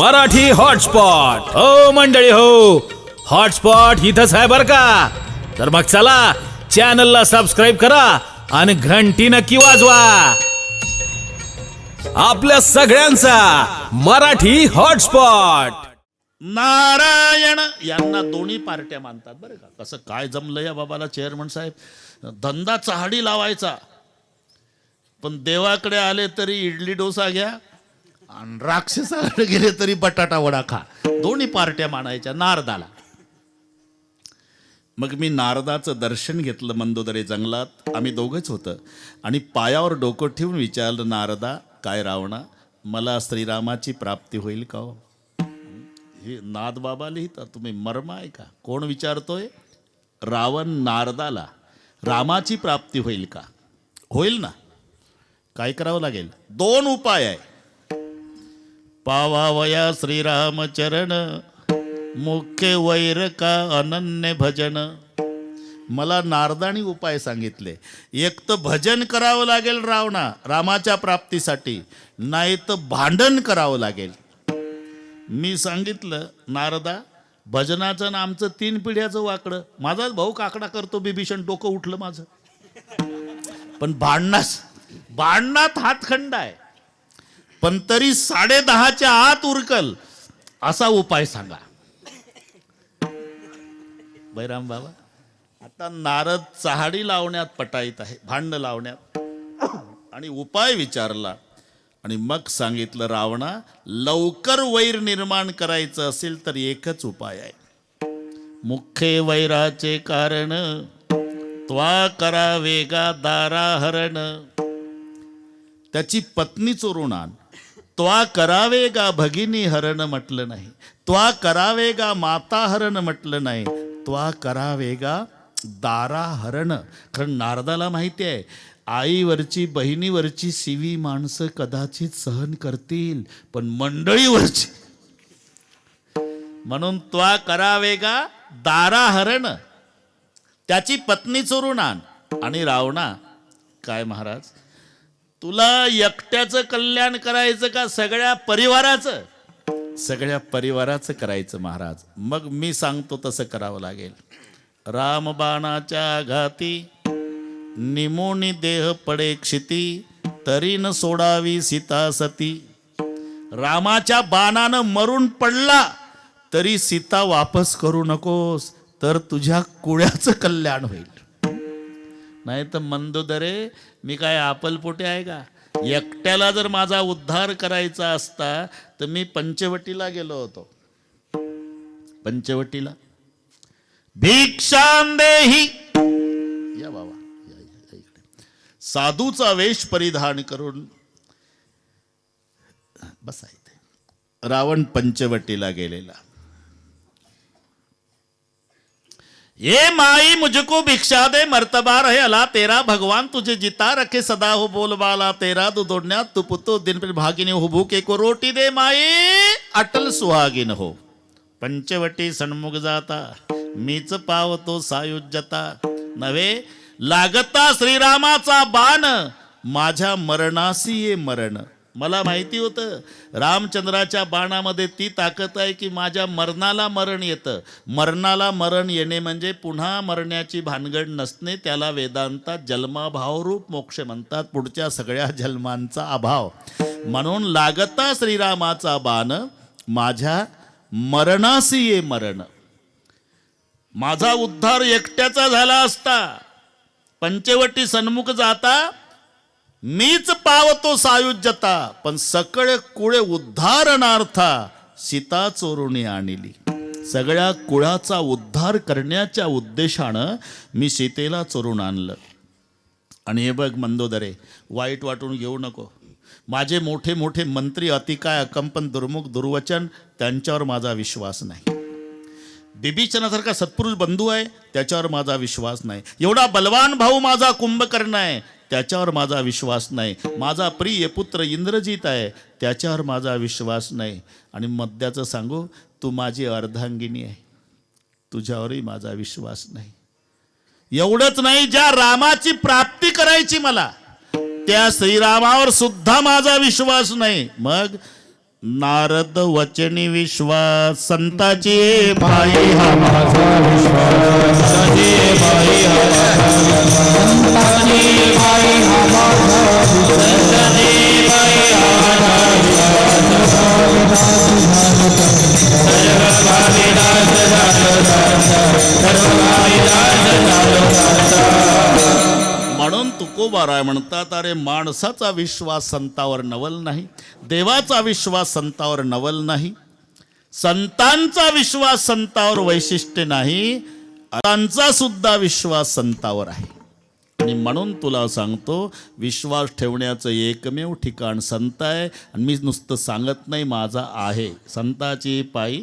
Marathi hotspot. हो मंडळी हो. हॉटस्पॉट इथंच आहे बर का? तर मग चला चॅनलला सबस्क्राईब करा आणि घंटी नक्की वाजवा. आपल्या सगळ्यांचा मराठी हॉटस्पॉट. नारायण यांना दोन्ही पार्ट्या मानतात बरं का? कसं काय जमलं या बाबाला चेअरमन साहेब? धंदा चहाडी लावायचा. पण देवाकडे आले तरी इडली डोसा घ्या. आणि राक्षसाकडे गेले तरी बटाटा वडा खा. दोन्ही पार्ट्या मानायच्या नारदाला. मग मी नारदाचं दर्शन घेतलं मंदोदरे जंगलात. आम्ही दोघंच होतं. आणि पायावर डोकं ठेवून विचारलं नारदा काय रावणा मला श्रीरामाची प्राप्ती होईल का हो? हे नाद बाबा लिहिता तुम्ही मर्म आहे का कोण विचारतोय? रावण नारदाला रामाची प्राप्ती होईल का? होईल ना? काय करावं लागेल? दोन उपाय आहे. पावावया श्रीरामचरण मुख्य वैर का अनन्य भजन. मला नारदानी उपाय सांगितले. एक तर भजन करावं लागेल रावणा रामाच्या प्राप्तीसाठी. नाही तर भांडण करावं लागेल. मी सांगितलं नारदा भजनाचं ना आमचं तीन पिढ्याचं वाकडं. माझाच भाऊ काकडा करतो बिभीषण डोकं उठलं माझं. पण भांडणास भांडणात हातखंड आहे. पण तरी साडे दहाच्या आत उरकल असा उपाय सांगा. बैराम बाबा आता नारद चहाडी लावण्यात पटाईत आहे भांड लावण्यात. आणि उपाय विचारला आणि मग सांगितलं रावणा लवकर वैर निर्माण करायचं असेल तर एकच उपाय आहे. मुख्य वैराचे कारण त्वा करा वेगा दारा हरण त्याची पत्नी चोरून आण. त्वा करावे गा भगिनी हरण म्हटलं नाही. त्वा करावे गा माता हरण म्हटलं नाही. त्वा करावे गा दारा हरण. कारण नारदाला माहिती आहे आईवरची बहिणीवरची सिवी माणसं कदाचित सहन करतील पण मंडळीवरची. म्हणून त्वा करावे गा दारा हरण. त्याची पत्नी चोरून आण. आणि रावणा काय महाराज तुला एकट्याचं कल्याण करायचं का सगळ्या परिवाराचं? सगळ्या परिवाराचं करायचं महाराज. मग मी सांगतो तसं करावं लागेल. रामबाणाच्या घाती निमोनी देह पडे क्षिती तरी न सोडावी सीता सती. रामाच्या बाणानं मरून पडला तरी सीता वापस करू नकोस तर तुझ्या कुळ्याचं कल्याण होईल. नाही तर मंदोदरे मी काय आपलपोटे आहे का? एकट्याला जर माझा उद्धार करायचा असता तर मी पंचवटीला गेलो होतो. पंचवटीला. भिक्षांदेही. या बाबा साधूचा वेश परिधान करून बसायचे रावण पंचवटीला गेलेला. ये माई मुझको भिक्षा दे मर्तबा रहे अला तेरा भगवान तुझे जिता रखे सदा हो बोलबाला तेरा तू दोडण्यात तू पुतो दिन पर भागिनी हो भूके को रोटी दे माई अटल सुहागिन हो। पंचवटी सणमुख जाता मीच पावतो सायुज्यता नव्हे लागता श्रीरामाचा बाण माझ्या मरणासी ये मरण। मला माहिती होतं. रामचंद्राच्या बाणामध्ये ती ताकद आहे की माझ्या मरणाला मरण येतं. मरणाला मरण येणे म्हणजे पुन्हा मरण्याची भानगड नसणे त्याला वेदांतात जन्माभावरूप मोक्ष म्हणतात. पुढच्या सगळ्या जन्मांचा अभाव. म्हणून लागता श्रीरामाचा बाण माझ्या मरणासी ये मरण. माझा उद्धार एकट्याचा झाला असता. पंचवटी सन्मुख जाता मीच पावतो सायुज्यता पण सकळे कुळे उद्धारणार्था सीता चोरुणी आणली. सगळ्या कुळाचा उद्धार करण्याच्या उद्देशानं मी सीतेला चोरून आणलं. आणि हे बघ मंदोदरे वाईट वाटून घेऊ नको. माझे मोठे मोठे मंत्री अतिकाय अकंपन दुर्मुख दुर्वचन त्यांच्यावर माझा विश्वास नाही. बिबीचनासारखा सत्पुरुष बंधू आहे त्याच्यावर माझा विश्वास नाही. एवढा बलवान भाऊ माझा कुंभकर्ण आहे त्याच्यावर माझा विश्वास नाही. माझा प्रिय पुत्र इंद्रजीत आहे त्याच्यावर माझा विश्वास नाही. आणि मद्याचं सांगू तू माझी अर्धांगिनी आहे. तुझ्यावरही माझा विश्वास नाही. एवढंच नाही ज्या रामाची प्राप्ती करायची मला त्या श्रीरामावर सुद्धा माझा विश्वास नाही. मग नारद वचनी विश्वास. संताची पायी हा माझा म्हणून तुकोबाराय म्हणतात अरे माणसाचा विश्वास संतावर नवल नाही देवाचा विश्वास संतावर नवल नाही संतांचा विश्वास संतावर वैशिष्ट्य नाही त्यांचा सुद्धा विश्वास संतावर आहे. आणि म्हणून तुला सांगतो विश्वास ठेवण्याचं एकमेव ठिकाण संत आहे आणि मी नुसतं सांगत नाही माझा आहे. संताची पायी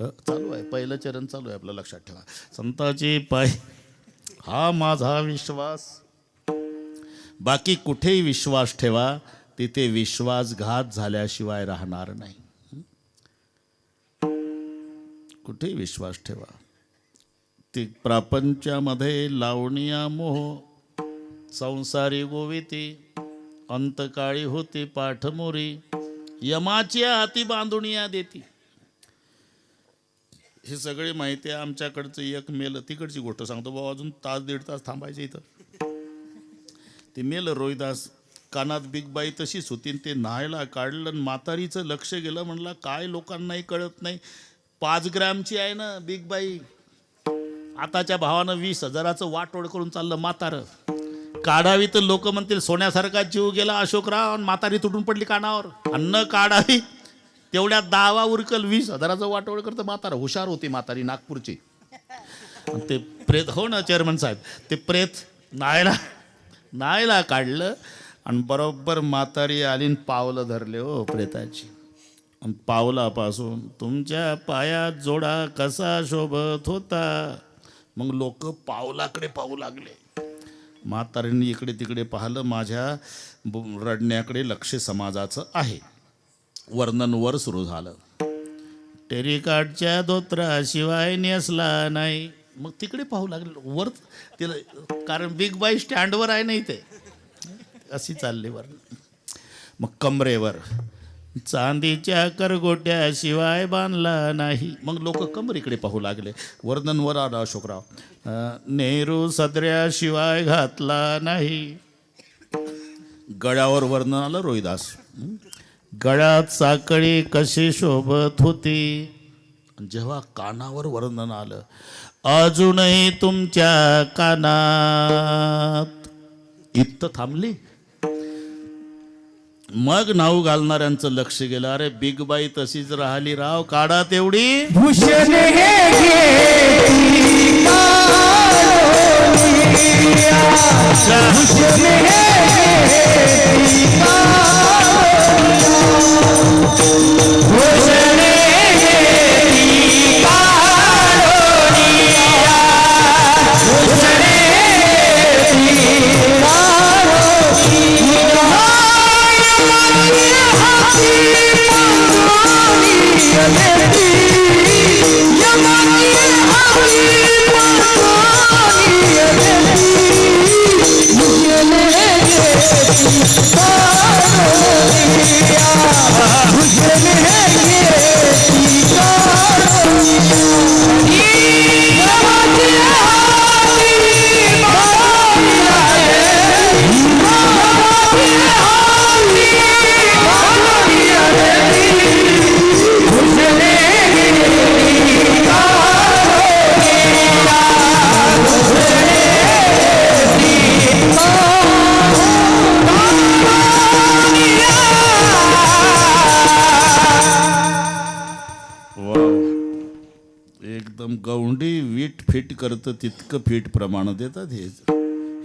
चालू आहे पहिलं चरण चालू आहे आपलं लक्षात ठेवा. संताची पायी हा माझा विश्वास बाकी कुठेही विश्वास ठेवा तिथे विश्वासघात झाल्याशिवाय राहणार नाही. कुठेही विश्वास ठेवा. ती प्रापंचामध्ये लावणीया मोह संसारी गोविती अंतकाळी होती पाठमोरी यमाची हाती बांधुणिया देती. ही सगळी माहिती आहे आमच्याकडचं एक मेल तिकडची गोष्ट सांगतो बाबा अजून तास दीड तास थांबायचे इथं. ते मेल रोहिदास कानात बिग बाई तशीच होती ते न्हायला काढलं आणि म्हातारीचं लक्ष गेलं म्हणला काय लोकांनाही कळत नाही. पाच ग्रॅमची आहे ना बिग बाई. आताच्या भावानं वीस हजाराचं वाटोड करून चाललं म्हातारं. काढावी तर लोक म्हणतील सोन्यासारखा जीव गेला अशोकराव आणि म्हातारी तुटून पडली कानावर. अन्न काढावी तेवढ्या दहावा उरकल वीस हजाराचं वाटोळ करतं म्हातारा. हुशार होती म्हातारी नागपूरची. ते प्रेत हो ना चेअरमन साहेब. ते प्रेत नायला नायला काढलं आणि बरोबर म्हातारी आलीन पावलं धरले हो प्रेताची. आणि पावलापासून तुमच्या पायात जोडा कसा शोभत होता? मग लोक पावलाकडे पाहू लागले. म्हातारीने इकडे तिकडे पाहिलं माझ्या रडण्याकडे लक्ष समाजाचं आहे. वर्णनवर सुरू झालं. टेरिकाटच्या धोत्राशिवाय नेसला नाही. मग तिकडे पाहू लागले. वर तिला कारण बिग बाई स्टँडवर आहे नाही ते अशी चालली वर. मग कमरेवर. चांदीच्या करगोट्याशिवाय बांधला नाही. मग लोक कमरीकडे पाहू लागले. वर्धनवर आला आलं अशोकराव. नेहरू सदऱ्याशिवाय घातला नाही. गळ्यावर वर्णन आलं रोहिदास. गळ्यात साखळी कशी शोभत होती? जेव्हा कानावर वर्णन आलं अजूनही तुमच्या कानात. इथं थांबली? मग नाव घालणाऱ्यांचं लक्ष गेलं. अरे बिग बाई तशीच राहिली राव. काढा तेवढी. भूषण हे फिट करतं तितकं फिट प्रमाण देतात हे.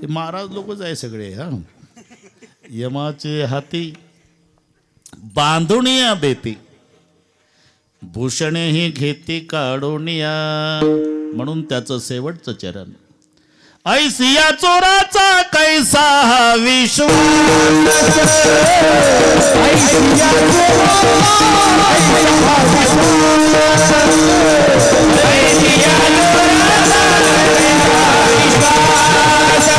हे महाराज लोकच आहे सगळे हा. यमाचे हाती बांधुनिया बेती. भूषणे ही घेते काढोनिया म्हणून त्याचं शेवटचं चरण. ऐसिया चोराचा कैसा हा विश्वास. राजा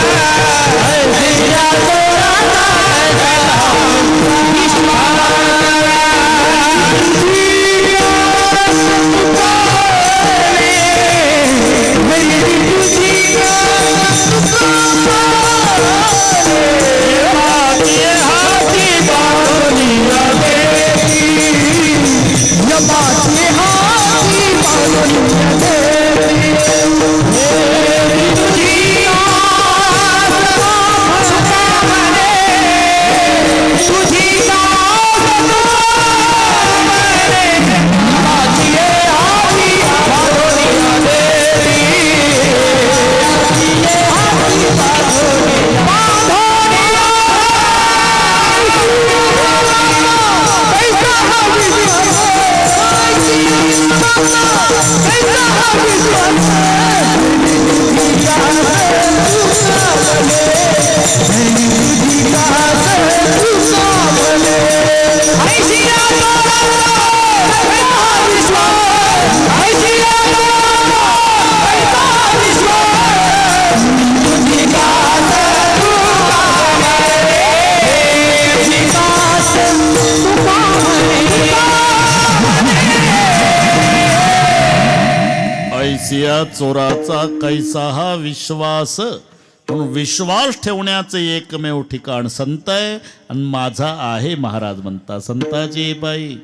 सिया चोराचा कैसा हा विश्वास? म्हणून विश्वास ठेवण्याचं एकमेव ठिकाण संत आहे. आणि माझा आहे महाराज म्हणता संताची बाई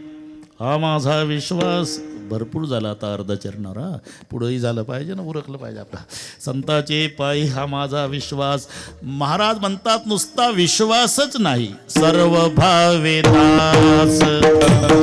हा माझा विश्वास. भरपूर झाला आता अर्धा चरणारा हा. पुढंही झालं पाहिजे ना उरकलं पाहिजे आपला. संताचे पायी हा माझा विश्वास. महाराज म्हणतात नुसता विश्वासच नाही. सर्व भावे दास. केवळ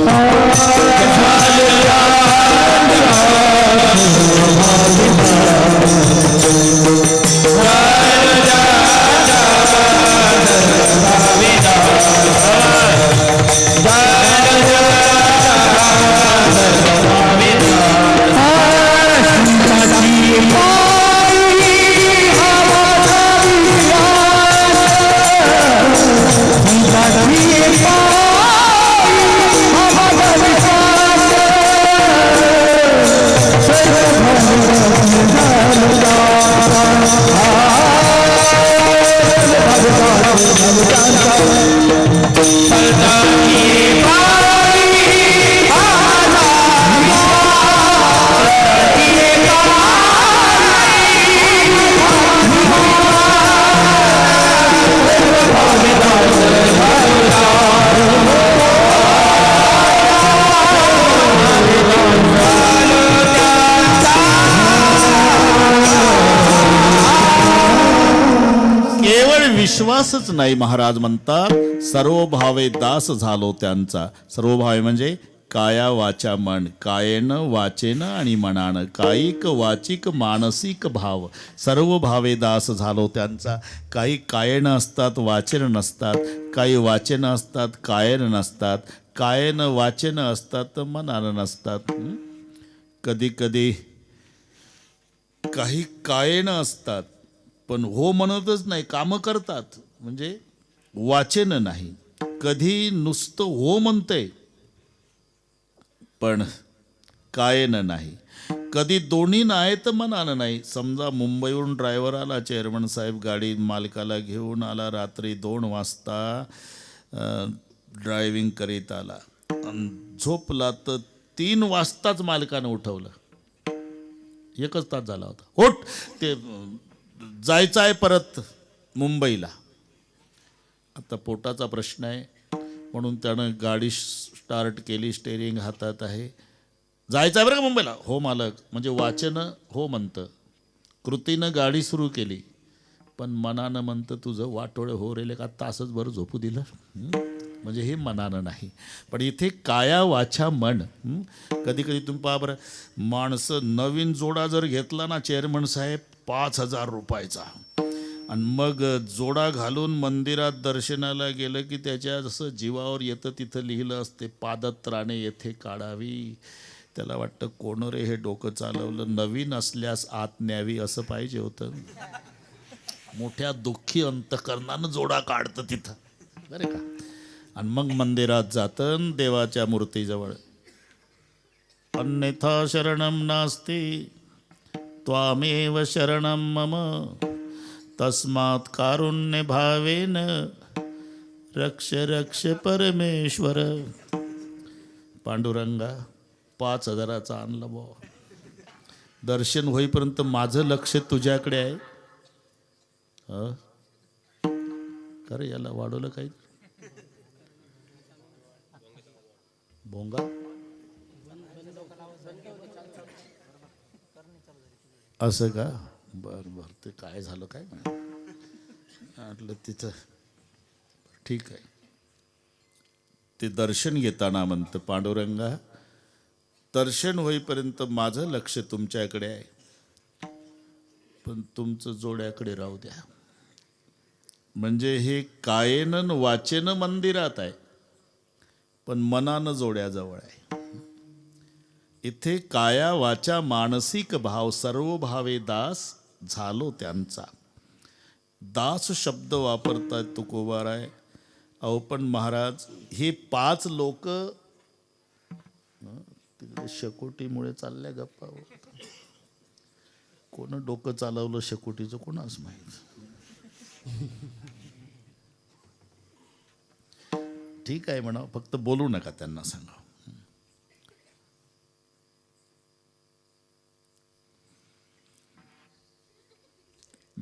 विश्वासच नाही महाराज म्हणतात. सर्व भावे दास झालो त्यांचा. सर्व भावे म्हणजे काया वाचा मन कायेन वाचेन आणि मनानं. कायिक वाचिक मानसिक भाव. सर्व भावे दास झालो त्यांचा. काही कायेन असतात वाचन नसतात. काही वाचन असतात कायन नसतात. कायन वाचन असतात तर मनानं नसतात. कधी कधी काही कायेनं असतात पण हो म्हणतच नाही कामं करतात. म्हणजे वाचेन नाही. कधी नुसतं हो म्हणतंय पण कायनं नाही. कधी दोन्ही नाही तर मनानं नाही. समजा मुंबईहून ड्रायव्हर आला चेअरमन साहेब गाडी मालकाला घेऊन आला रात्री दोन वाजता ड्रायव्हिंग करीत आला. झोपला तर तीन वाजताच मालकानं उठवलं. एकच तास झाला होता. होट ते जायचं आहे परत मुंबईला. आता पोटाचा प्रश्न आहे. म्हणून त्यानं गाडी स्टार्ट केली स्टेरिंग हातात आहे. जायचं आहे बरं का मुंबईला? हो मालक. म्हणजे वाचनं हो म्हणतं. कृतीनं गाडी सुरू केली. पण मनानं म्हणतं तुझं वाटोळं हो रेले का तासच बरं झोपू दिलं. म्हणजे हे मनानं नाही. पण इथे काया वाचा मन. कधी कधी तुम्ही पहा बरं माणसं नवीन जोडा जर घेतला ना चेअरमन साहेब पाच हजार रुपयाचा. आणि मग जोडा घालून मंदिरात दर्शनाला गेलं की त्याच्या जसं जीवावर येतं तिथं लिहिलं असते पादत्राणे येथे काढावी. त्याला वाटतं कोण रे हे डोकं चालवलं? नवीन असल्यास आत न्यावी असं पाहिजे होतं. मोठ्या दुःखी अंतकरणानं जोडा काढतं तिथं. बरे का? आणि मग मंदिरात जातं देवाच्या मूर्तीजवळ. अन्यथा शरणम नास्ती. त्वामेव शरणं मम। तस्मात् कारुण्य भावेन रक्ष रक्ष परमेश्वर। पांडुरंगा पाच हजाराचा आणला बो दर्शन होईपर्यंत माझं लक्ष तुझ्याकडे आहे। हं? याला वाढवलं काही? भोंगा? असं का? बर बर. ते काय झालं काय म्हटलं तिथं. ठीक आहे. ते दर्शन घेताना म्हणतं पांडुरंगा दर्शन होईपर्यंत माझं लक्ष तुमच्याकडे आहे. पण तुमचं जोड्याकडे राहू द्या. म्हणजे हे कायेनं वाचेनं मंदिरात आहे पण मनानं जोड्याजवळ आहे. इथे काया वाचा मानसिक भाव सर्व भावे दास झालो त्यांचा. दास शब्द वापरतात तुकोबार आहे अहो पण महाराज हे पाच लोक तिकडे शकोटीमुळे चालल्या गप्पा कोण डोकं चालवलं शकोटीचं कोणाच माहीत? ठीक आहे म्हणा फक्त बोलू नका त्यांना सांगा.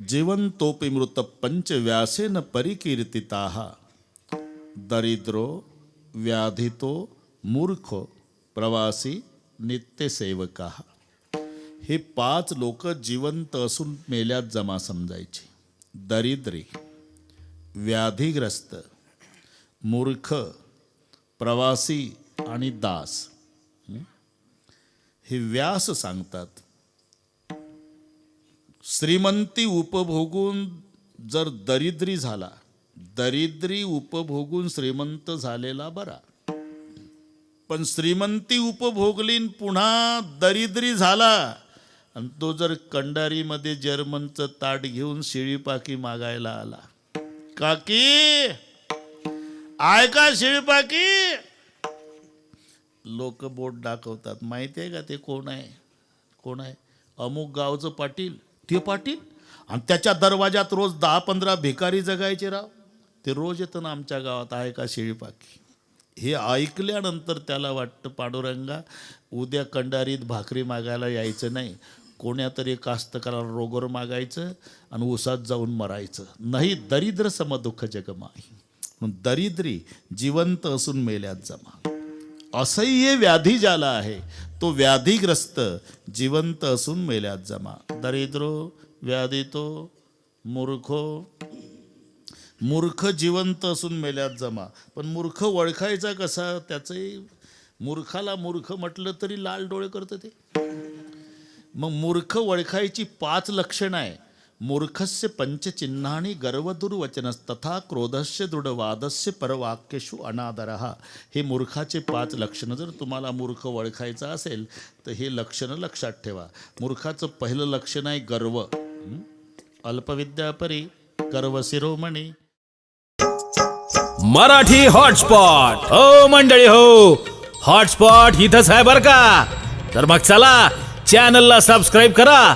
जीवंतोपि मृत पंचव्यासेन परिकीर्तिता। दरिद्रो व्याधितो मूर्ख प्रवासी नित्यसेवका। हे पाच लोक जिवंत असून मेल्यात जमा समजायचे। दरिद्री व्याधिग्रस्त मूर्ख प्रवासी आणि दास। हे व्यास सांगतात श्रीमंती उपभोगून जर दरिद्री झाला दरिद्री उपभोगून श्रीमंत झालेला बरा. पण श्रीमंती उपभोगली पुन्हा दरिद्री झाला आणि तो जर कंडारीमध्ये जर्मनचं ताट घेऊन शिळीपाकी मागायला आला. काकी आय का शिळीपाकी? लोक बोट दाखवतात. माहिती आहे का ते कोण आहे? कोण आहे? अमुक गावचं पाटील. ते पाटील? आणि त्याच्या दरवाजात रोज दहा पंधरा भिकारी जगायचे राव. ते रोज येतं ना आमच्या गावात आहे का शेळीपाकी हे ऐकल्यानंतर त्याला वाटतं पांडुरंगा उद्या कंडारीत भाकरी मागायला यायचं नाही. कोण्यातरी कास्तकाराला रोगर मागायचं आणि उसात जाऊन मरायचं. नाही दरिद्र समदुःख जगमाई मग दरिद्री जिवंत असून मेल्यात जमा. असह्य व्याधी ज्याला आहे तो व्याधीग्रस्त जिवंत असून मेल्यात जमा. दरिद्रो व्याधितो मूर्खो. मूर्ख जिवंत असून मेल्यात जमा. पण मूर्ख ओळखायचा कसा? त्याचंही मूर्खाला मूर्ख म्हटलं तरी लाल डोळे करतं ते. मग मूर्ख ओळखायची पाच लक्षणं आहे. मूर्खस्य पंचचिन्हानी गर्वदुर्वचनस्तथा क्रोधस्य दृढवादस्य परवाक्यशु अनादरः. हे मूर्खाचे पाच लक्षणं जर तुम्हाला मूर्ख ओळखायचं असेल तर हे लक्षणं लक्षात ठेवा. मूर्खाचं पहिलं लक्षण आहे गर्व. अल्पविद्यापरी गर्व शिरोमणी. मराठी हॉटस्पॉट. हो मंडळी हो. हॉटस्पॉट इथंच आहे बर का? तर मग चला चॅनलला सबस्क्राईब करा.